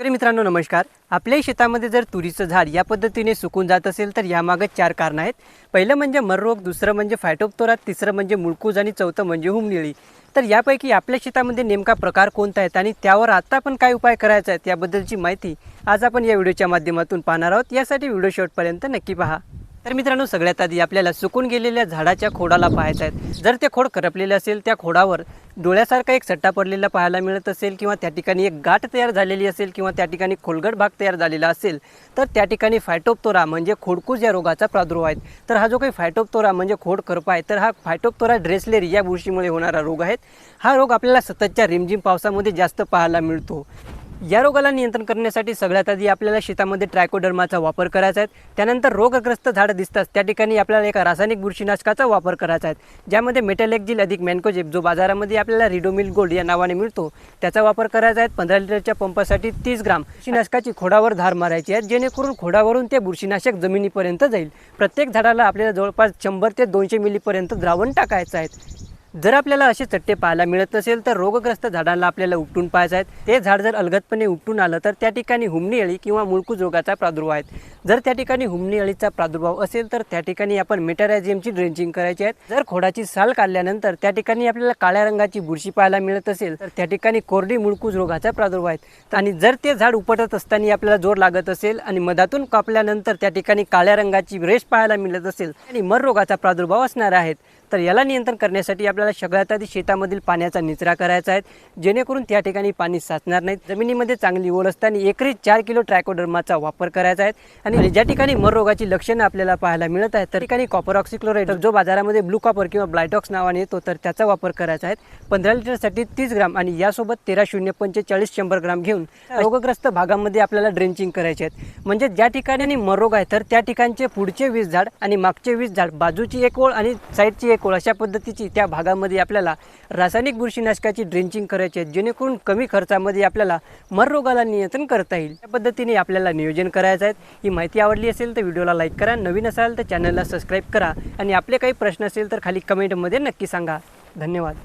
तर मित्रांनो नमस्कार. आपल्याही शेतामध्ये जर तुरीचं झाड या पद्धतीने सुकून जात असेल तर यामागं चार कारणं आहेत. पहिलं म्हणजे मररोग दुसरं म्हणजे फायटोप्तोरा तिसरं म्हणजे मुळकूज आणि चौथं म्हणजे हुमनिळी. तर यापैकी आपल्या शेतामध्ये नेमका प्रकार कोणता आहेत आणि त्यावर आता आपण काय उपाय करायचा आहेत याबद्दलची माहिती आज आपण या व्हिडिओच्या माध्यमातून पाहणार आहोत. यासाठी व्हिडिओ शेवटपर्यंत नक्की पहा. तर मित्रांनो सगळ्यात आधी आपल्याला सुकून गेलेल्या झाडाच्या खोडाला पाहायचं आहे. जर ते खोड करपलेले असेल त्या खोडावर डोळ्यासारखा एक सट्टा पडलेला पाहायला मिळत असेल किंवा त्या ठिकाणी एक गाठ तयार झालेली असेल किंवा त्या ठिकाणी खोलगट भाग तयार झालेला असेल तर त्या ठिकाणी फायटोप्तोरा म्हणजे खोडकूज या रोगाचा प्रादुर्भाव आहे. तर हा जो काही फायटोप्तोरा म्हणजे खोड करपा आहे तर हा फायटोप्तोरा ड्रेसलेरी या बुरशीमुळे होणारा रोग आहे. हा रोग आपल्याला सततच्या रिमझिम पावसामध्ये जास्त पाहायला मिळतो. या रोगाला नियंत्रण करण्यासाठी सगळ्यात आधी आपल्याला शेतामध्ये ट्रायकोडर्माचा वापर करायचा आहे. त्यानंतर रोगग्रस्त झाडं दिसतात. त्या ठिकाणी आपल्याला एका रासायनिक बुरशीनाशकाचा वापर करायचा आहे. ज्यामध्ये मेटॅलेक्झिल अधिक मॅनकोजेप जो बाजारामध्ये आपल्याला रिडोमिल गोल्ड या नावाने मिळतो त्याचा वापर करायचा आहे. पंधरा लिटरच्या पंपासाठी तीस ग्राम बुरशीनाशकाची खोडावर धार मारायची आहे. जेणेकरून खोडावरून ते बुरशीनाशक जमिनीपर्यंत जाईल. प्रत्येक झाडाला आपल्याला जवळपास शंभर ते दोनशे मिलीपर्यंत द्रावण टाकायचं आहे. जर आपल्याला असे चट्टे पाहायला मिळत नसेल तर रोगग्रस्त झाडांना आपल्याला उपटून पाहायचं आहे ते झाड जर अलगदपणे उपटून आलं तर त्या ठिकाणी हुमणी अळी किंवा मुळकूज रोगाचा प्रादुर्भाव आहे जर त्या ठिकाणी हुमणी अळीचा प्रादुर्भाव असेल तर त्या ठिकाणी आपण मेटारायझियमची ड्रेंचिंग करायची आहे. जर खोडाची साल काढल्यानंतर त्या ठिकाणी आपल्याला काळ्या रंगाची बुरशी पाहायला मिळत असेल तर त्या ठिकाणी कोरडी मुळकूज रोगाचा प्रादुर्भाव आहे आणि जर ते झाड उपटत असताना आपल्याला जोर लागत असेल आणि मधातून कापल्यानंतर त्या ठिकाणी काळ्या रंगाची रेष पाहायला मिळत असेल आणि मर रोगाचा प्रादुर्भाव असणार आहेत तर याला नियंत्रण करण्यासाठी आपल्याला सगळ्यात आधी शेतामधील पाण्याचा निचरा करायचा आहे. जेणेकरून त्या ठिकाणी पाणी साचणार नाही. जमिनीमध्ये चांगली ओल असताना एकरी चार किलो ट्रॅकोडर्माचा वापर करायचा आहे. आणि ज्या ठिकाणी मररोगाची लक्षणं आपल्याला पाहायला मिळत आहेत त्या ठिकाणी कॉपर ऑक्सिक्लोराईड जो बाजारामध्ये ब्लू कॉपर किंवा ब्लायटॉक्स नावाने येतो तर त्याचा वापर करायचा आहे. पंधरा लिटरसाठी तीस ग्राम आणि यासोबत तेरा शून्य पंचेचाळीस शंभर ग्राम घेऊन रोगग्रस्त भागामध्ये आपल्याला ड्रेंचिंग करायचे आहेत. म्हणजे ज्या ठिकाणी मरोग आहे तर त्या ठिकाणचे पुढचे वीस झाड आणि मागचे वीस झाड बाजूची एक ओळ आणि साईडची एक कोळ अशा पद्धतीची त्या भागामध्ये आपल्याला रासायनिक बुरशीनाशकाची ड्रेंचिंग करायची आहे जेणेकरून कमी खर्चामध्ये आपल्याला मर रोगाला नियंत्रण करता येईल. त्या पद्धतीने आपल्याला नियोजन करायचं आहे. ही माहिती आवडली असेल तर व्हिडिओला लाईक करा. नवीन असाल तर चॅनलला सबस्क्राईब करा. आणि आपले काही प्रश्न असेल तर खाली कमेंटमध्ये नक्की सांगा. धन्यवाद.